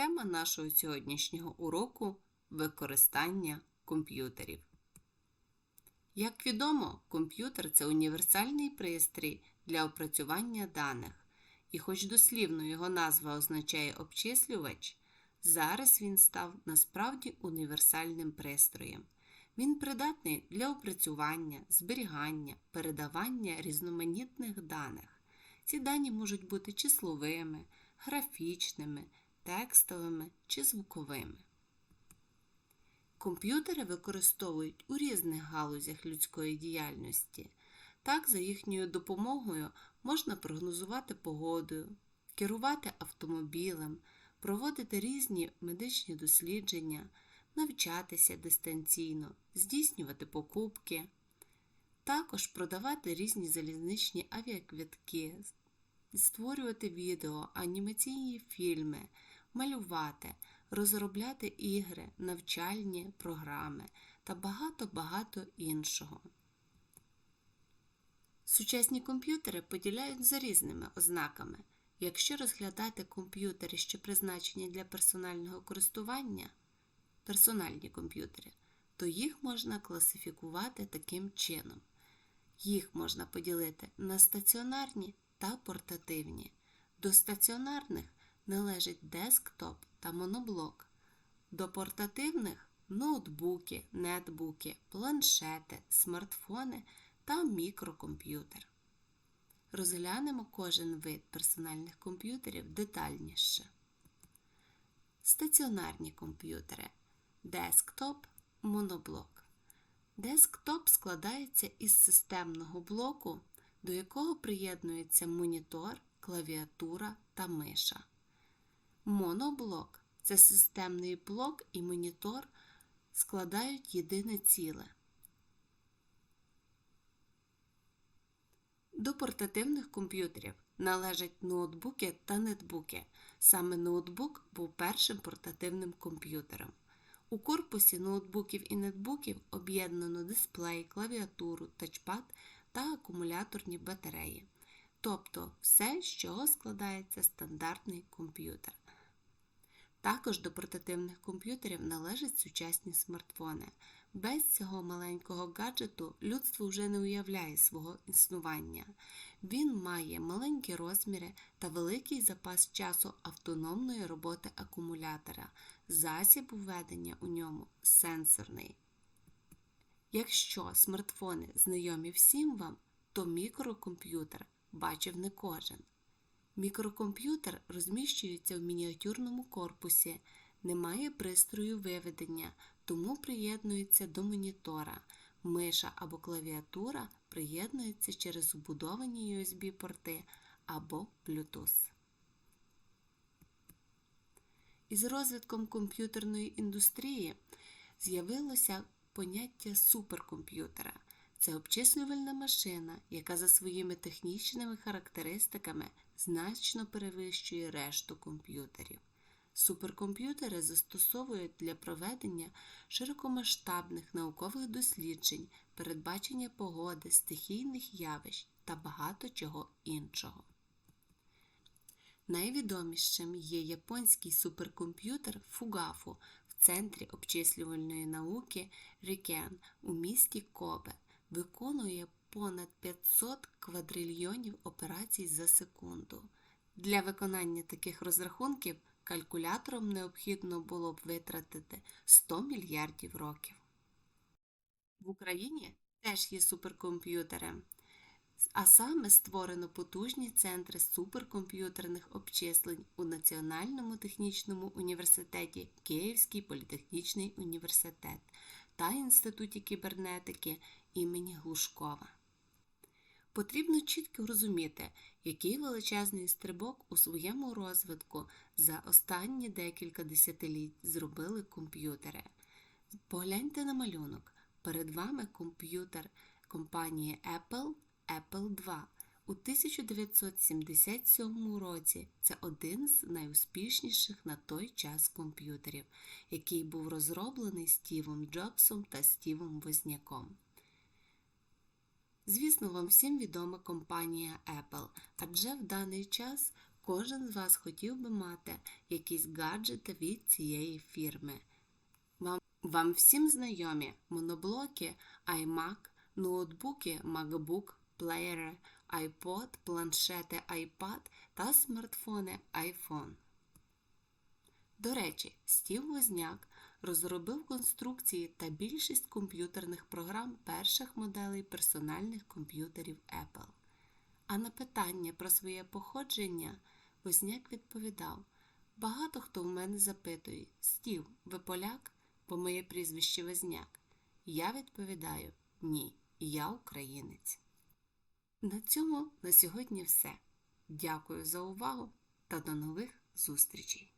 Тема нашого сьогоднішнього уроку використання комп'ютерів. Як відомо, комп'ютер це універсальний пристрій для опрацювання даних, і хоч дослівно його назва означає обчислювач, зараз він став насправді універсальним пристроєм. Він придатний для опрацювання, зберігання, передавання різноманітних даних. Ці дані можуть бути числовими, графічними, текстовими чи звуковими. Комп'ютери використовують у різних галузях людської діяльності. Так, за їхньою допомогою можна прогнозувати погоду, керувати автомобілем, проводити різні медичні дослідження, навчатися дистанційно, здійснювати покупки, також продавати різні залізничні авіаквитки, створювати відео, анімаційні фільми, малювати, розробляти ігри, навчальні програми та багато-багато іншого. Сучасні комп'ютери поділяють за різними ознаками. Якщо розглядати комп'ютери, що призначені для персонального користування, персональні комп'ютери, то їх можна класифікувати таким чином. Їх можна поділити на стаціонарні та портативні. До стаціонарних належить десктоп та моноблок. До портативних ноутбуки, нетбуки, планшети, смартфони та мікрокомп'ютер. Розглянемо кожен вид персональних комп'ютерів детальніше. Стаціонарні комп'ютери. Десктоп, моноблок. Десктоп складається із системного блоку, до якого приєднується монітор, клавіатура та миша. Моноблок це системний блок і монітор складають єдине ціле. До портативних комп'ютерів належать ноутбуки та нетбуки. Саме ноутбук був першим портативним комп'ютером. У корпусі ноутбуків і нетбуків об'єднано дисплей, клавіатуру, тачпад та акумуляторні батареї. Тобто все, з чого складається стандартний комп'ютер. Також до портативних комп'ютерів належать сучасні смартфони. Без цього маленького гаджету людство вже не уявляє свого існування. Він має маленькі розміри та великий запас часу автономної роботи акумулятора. Засіб введення у ньому сенсорний. Якщо смартфони знайомі всім вам, то мікрокомп'ютер бачив не кожен. Мікрокомп'ютер розміщується в мініатюрному корпусі, не має пристрою виведення, тому приєднується до монітора. Миша або клавіатура приєднуються через вбудовані USB-порти або Bluetooth. Із розвитком комп'ютерної індустрії з'явилося поняття суперкомп'ютера. Це обчислювальна машина, яка за своїми технічними характеристиками значно перевищує решту комп'ютерів. Суперкомп'ютери застосовують для проведення широкомасштабних наукових досліджень, передбачення погоди, стихійних явищ та багато чого іншого. Найвідомішим є японський суперкомп'ютер Фугафу в центрі обчислювальної науки Рікен у місті Кобе. Виконує понад 500 квадрильйонів операцій за секунду. Для виконання таких розрахунків калькулятором необхідно було б витратити 100 мільярдів років. В Україні теж є суперкомп'ютери, а саме створено потужні центри суперкомп'ютерних обчислень у Національному технічному університеті Київський політехнічний університет та Інституті кібернетики імені Глушкова. Потрібно чітко розуміти, який величезний стрибок у своєму розвитку за останні декілька десятиліть зробили комп'ютери. Погляньте на малюнок. Перед вами комп'ютер компанії Apple Apple 2. У 1977 році це один з найуспішніших на той час комп'ютерів, який був розроблений Стівом Джобсом та Стівом Возняком. Звісно, вам всім відома компанія Apple, адже в даний час Кожен з вас хотів би мати якісь гаджети від цієї фірми. Вам, вам всім знайомі моноблоки iMac, ноутбуки MacBook, плеєри, iPod, планшети iPad та смартфони iPhone. До речі, Стів Возняк розробив конструкції та більшість комп'ютерних програм перших моделей персональних комп'ютерів Apple. А на питання про своє походження Возняк відповідав: Багато хто в мене запитує: Стів, ви поляк? Бо моє прізвище Возняк. Я відповідаю: Ні, я українець. На цьому на сьогодні все. Дякую за увагу та до нових зустрічей!